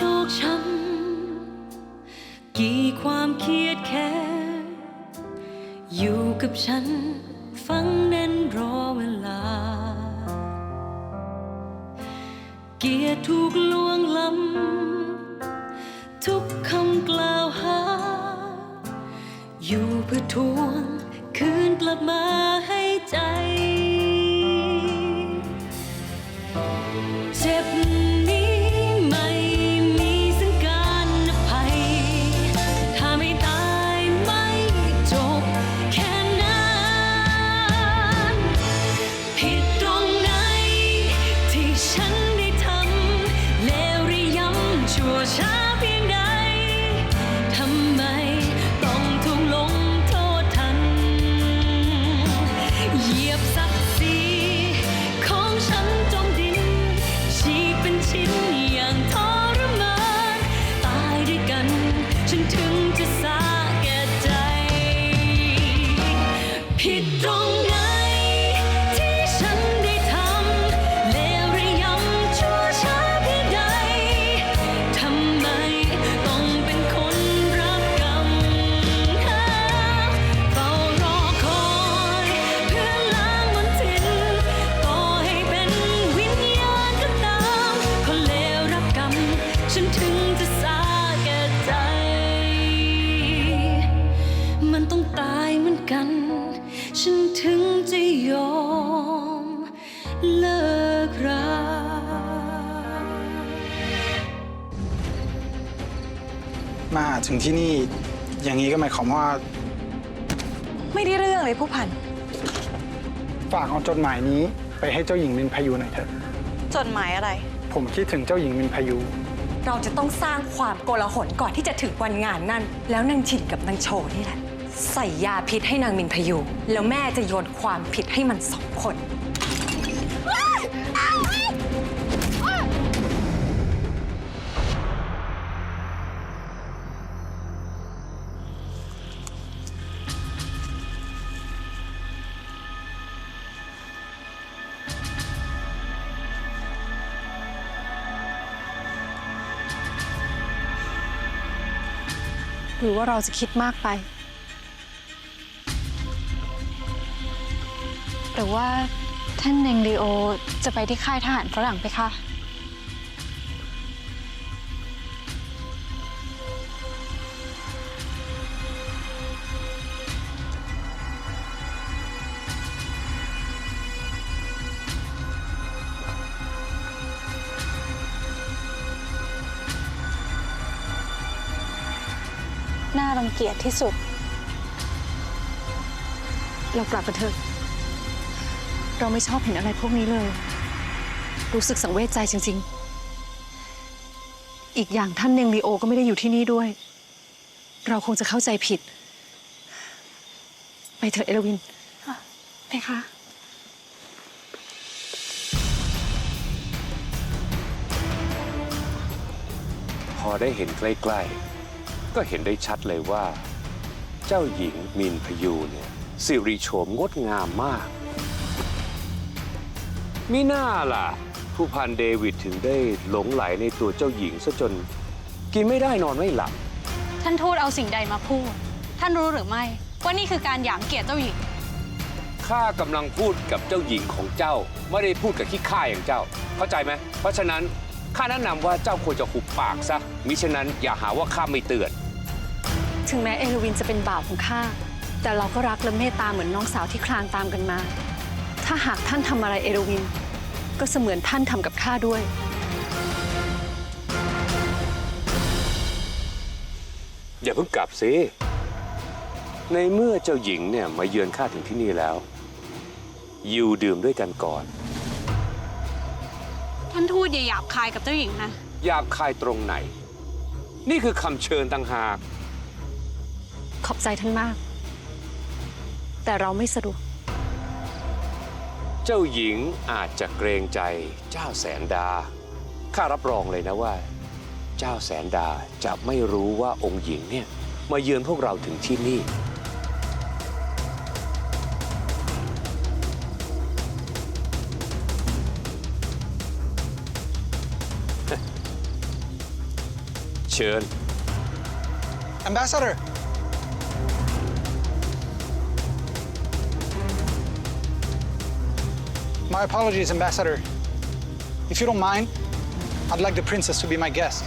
โชคช้ำกี่ความเครียดแค้นอยู่กับฉันฟังแน่นรอเวลา เกียรถูกลวงล้ำทุกคำกล่าวหา อยู่เพื่อทวงคืนกลับมา มาถึงที่นี่ อย่างนี้ก็หมายความว่าไม่ได้เรื่องเลยผู้พัน ฝากเอาจดหมายนี้ไปให้เจ้าหญิงมินพายุหน่อยเถอะ จดหมายอะไร ผมคิดถึงเจ้าหญิงมินพายุ เราจะต้องสร้างความโกลาหลก่อนที่จะถึงวันงานนั่น แล้วนางฉินกับนางโชนี่แหละ ใส่ยาพิษให้นางมินพายุ แล้วแม่จะโยนความผิดให้มันสองคน รือว่าเราจะคิดมากไป หรือว่าท่านเนงลีโอจะไปที่ค่ายทหารฝรั่งไปคะ เกียจที่สุด เรากลับกันเถอะ เราไม่ชอบเห็นอะไรพวกนี้เลย รู้สึกสังเวชใจจริง ๆ อีกอย่างท่านเนงลีโอก็ไม่ได้อยู่ที่นี่ด้วย เราคงจะเข้าใจผิด ไปเถอะเอลวิน ไปคะพอได้เห็นใกล้ ๆ ก็เห็นได้ชัดเลยว่า เจ้าหญิงมินพยูเนี่ยสิริโฉมงดงามมากมิน่าล่ะ ผู้พันเดวิดถึงได้หลงไหลในตัวเจ้าหญิงซะจนกินไม่ได้นอนไม่หลับ ท่านทูตเอาสิ่งใดมาพูด ท่านรู้หรือไม่ ว่านี่คือการหยามเกียรติเจ้าหญิง ข้ากำลังพูดกับเจ้าหญิงของเจ้า ไม่ได้พูดกับขี้ข้าอย่างเจ้า เข้าใจไหม เพราะฉะนั้นข้าแนะนำว่าเจ้าควรจะหุบปากซะ มิฉะนั้นอย่าหาว่าข้าไม่เตือน ถึงแม้เอลวินจะเป็นบ่าวของข้า แต่เราก็รักและเมตตาเหมือนน้องสาวที่คลานตามกันมา ถ้าหากท่านทำอะไรเอลวิน ก็เสมือนท่านทำกับข้าด้วย อย่าเพิ่งกลับสิ ในเมื่อเจ้าหญิงเนี่ยมาเยือนข้าถึงที่นี่แล้วอยู่ดื่มด้วยกันก่อน ท่านทูตอย่าหยาบคายกับเจ้าหญิงนะ หยาบคายตรงไหน นี่คือคำเชิญต่างหาก ขอบใจท่านมาก แต่เราไม่สะดวก เจ้าหญิงอาจจะเกรงใจเจ้าแสนดา ข้ารับรองเลยนะว่า เจ้าแสนดาจะไม่รู้ว่าองค์หญิงเนี่ย มาเยือนพวกเราถึงที่นี่ เชิญ Ambassador My apologies Ambassador. If you don't mind I'd like the princess to be my guest.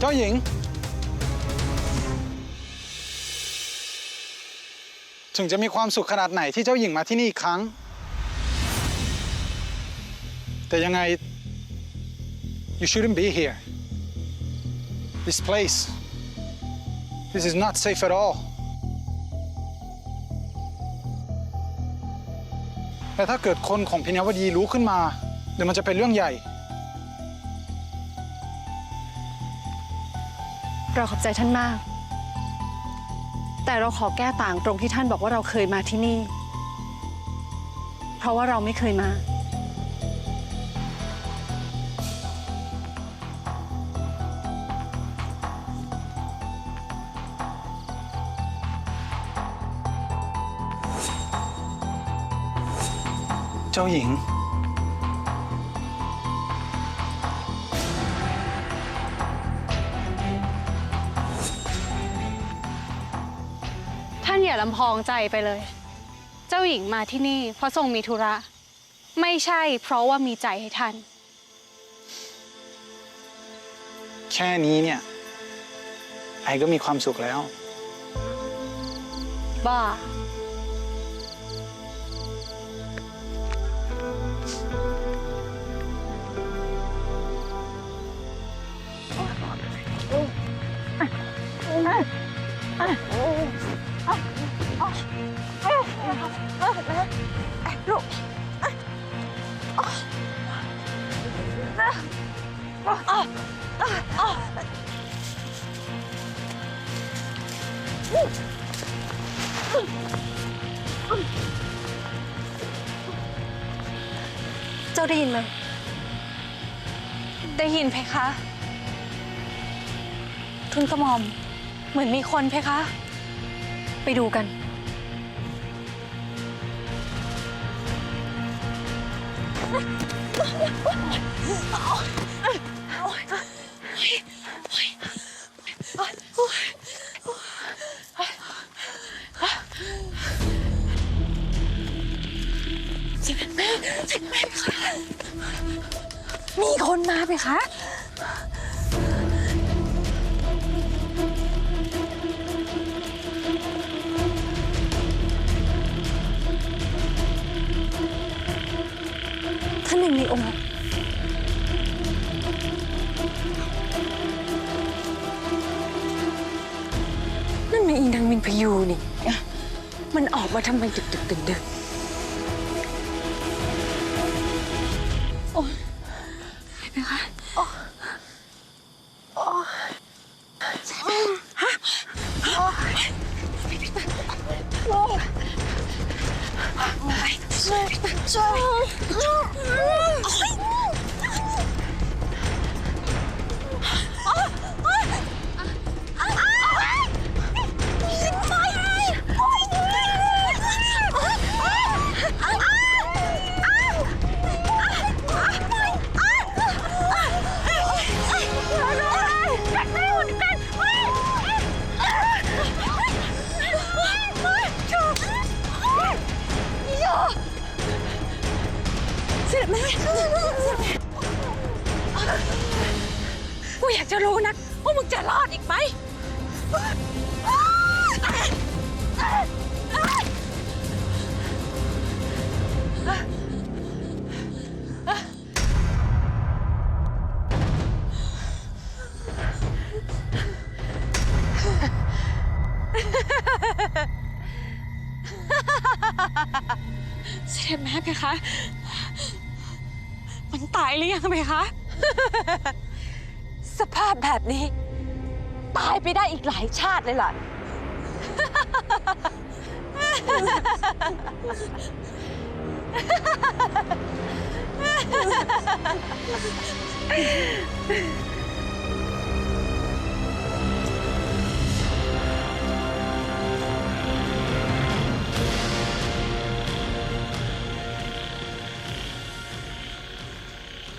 เจ้ ถึงจะมีความสุขขนาดไหนที่เจ้าหญิงมาที่นี่อีกครั้ง แต่ยังไง you shouldn't be here this place this is not safe at all และถ้าเกิดคนของพินาวดีรู้ขึ้นมา เดี๋ยวมันจะเป็นเรื่องใหญ่ เราขอบใจท่านมาก แต่เราขอแก้ต่างตรงที่ท่านบอกว่าเราเคยมาที่นี่ เพราะว่าเราไม่เคยมา เจ้าหญิง ลำพองใจไปเลย เจ้าหญิงมาที่นี่ เพราะทรงมีธุระ ไม่ใช่เพราะว่ามีใจให้ท่าน แค่นี้เนี่ย ไอก็มีความสุขแล้ว บ้า เจ้าได้ยินไหมได้ยินเพคะ ทุนกระหม่อม เหมือนมีคนเพคะ ไปดูกัน มีคนมาไหมคะ นหนึ่งในองค์นั่นมันอีนางมินพยูนี่ มันออกมาทำไมดึกดึกๆดื่ นๆูอยากจะรู้นะว่ามึงจะรอดอีกไหมเสด็จแม่เพคะ มันตายหรือยังเพคะ สภาพแบบนี้ ตายไปได้อีกหลายชาติเลยล่ะ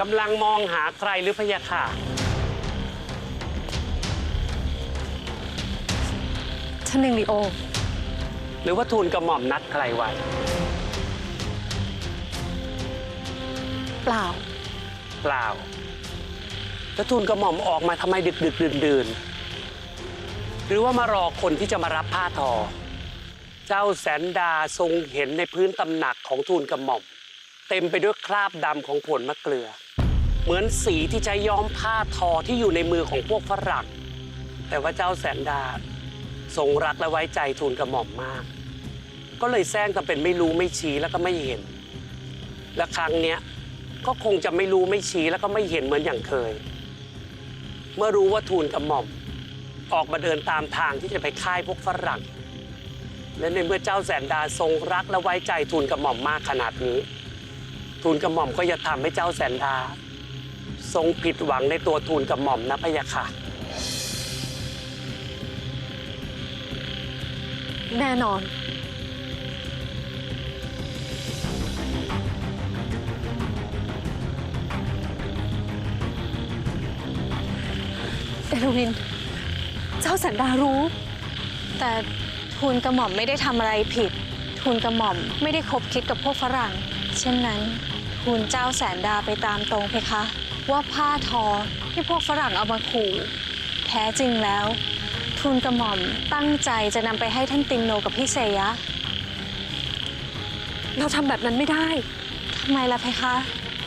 กำลังมองหาใครหรือพะยะค่ะ ท่านหนึ่งลีโอ หรือว่าทูลกระหม่อมนัดใครไว้ เปล่า เปล่า แล้วทูลกระหม่อมออกมาทำไมดึกดึกดื่นดื่นหรือว่ามารอคนที่จะมารับผ้าทอ เจ้าแสนดาทรงเห็นในพื้นตำหนักของทูลกระหม่อม เต็มไปด้วยคราบดำของผลมะเกลือ เหมือนสีที่ใช้ย้อมผ้าทอที่อยู่ในมือของพวกฝรั่งแต่ว่าเจ้าแสนดา ทรงรักและไว้ใจทูลกระหม่อมมาก ก็เลยแซงทำเป็นไม่รู้ไม่ชี้แล้วก็ไม่เห็น และครั้งเนี้ยก็คงจะไม่รู้ไม่ชี้แล้วก็ไม่เห็นเหมือนอย่างเคย เมื่อรู้ว่าทูลกระหม่อม ออกมาเดินตามทางที่จะไปค่ายพวกฝรั่ง และในเมื่อเจ้าแสนดาทรงรักและไว้ใจทูลกระหม่อมมากขนาดนี้ ทูลกระหม่อมก็อย่าทำให้เจ้าแสนดา ทรงผิดหวังในตัวทูลกระหม่อมนะพะยะค่ะ แน่นอน เอลวิน เจ้าสันดารู้ แต่ทูลกระหม่อมไม่ได้ทำอะไรผิด ทูลกระหม่อมไม่ได้คบคิดกับพวกฝรั่ง เช่นนั้น ทูลเจ้าแสนดาไปตามตรงเพคะ ว่าผ้าทอที่พวกฝรั่งเอามาขู่ แท้จริงแล้ว ทูลกระหม่อมตั้งใจจะนำไปให้ท่านตินโนกับพี่เซยะเราทำแบบนั้นไม่ได้ ทำไมล่ะเพคะ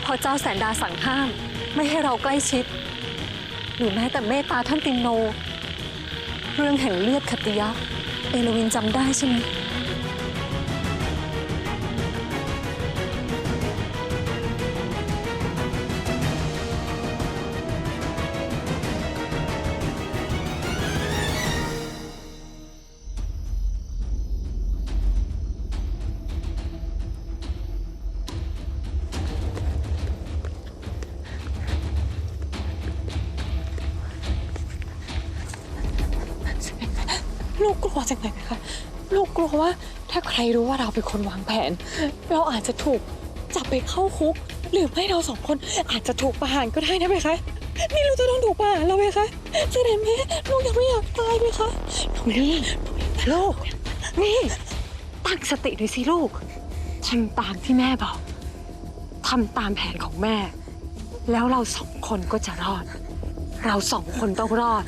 เพราะเจ้าแสนดาสั่งห้าม ไม่ให้เราใกล้ชิด หรือแม้แต่เมตตาท่านตินโน เรื่องแห่งเลือดขัตติยะ เอโลวินจำได้ใช่ไหม ลูกกลัวจังเลยนะคะ ลูกกลัวว่าถ้าใครรู้ว่าเราเป็นคนวางแผน เราอาจจะถูกจับไปเข้าคุก หรือไม่เราสองคนอาจจะถูกประหารก็ได้นะไหมคะนี่ลูกจะต้องถูกประหารแล้วไหมคะเสด็จแม่ลูกยังไม่อยากตายไหมคะนี่ลูกนี่ตั้งสติหน่อยสิลูกทำตามที่แม่บอกทำตามแผนของแม่ แล้วเราสองคนก็จะรอด เราสองคนต้องรอด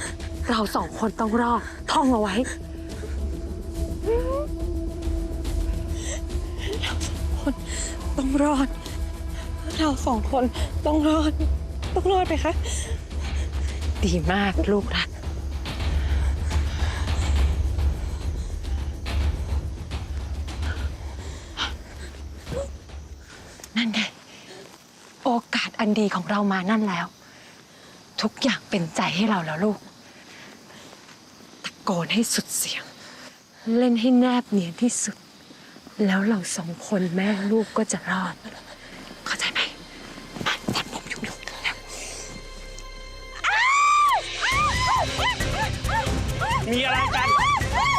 เราสองคนต้องรอด ท่องเอาไว้ เราสองคนต้องรอด เราสองคนต้องรอด ต้องรอดไปคะ ดีมากลูกรัก นั่นไงโอกาสอันดีของเรามานั่นแล้ว ทุกอย่างเป็นใจให้เราแล้วลูก โกนให้สุดเสียง เล่นให้แนบเนียนที่สุด แล้วเราสองคนแม่ลูกก็จะรอด เข้าใจไหมมาจับผมยุ่งๆแล้วมีอะไรกัน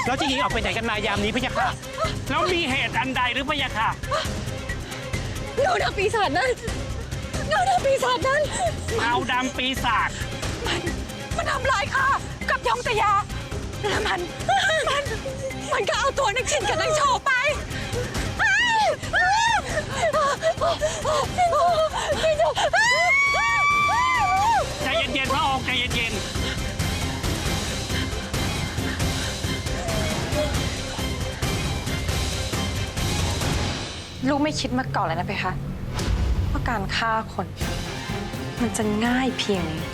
แล้วจะหญิงออกไปไหนกันมายามนี้พะยะค่ะ แล้วมีเหตุอันใดหรือพะยะค่ะเงาดำปีศาจนั้นเงาดำปีศาจนั้นเงาดำปีศาจมันทำลายข้ากับยองตยา และมัน มัน มันก็เอาตัวนักชินกับนักโชว์ไปพี่โจใจเย็นๆพระองค์ใจเย็นลูกไม่คิดมาก่อนเลยนะเพคะว่าการฆ่าคน มันจะง่ายเพียงนี้ผิดตรงไหน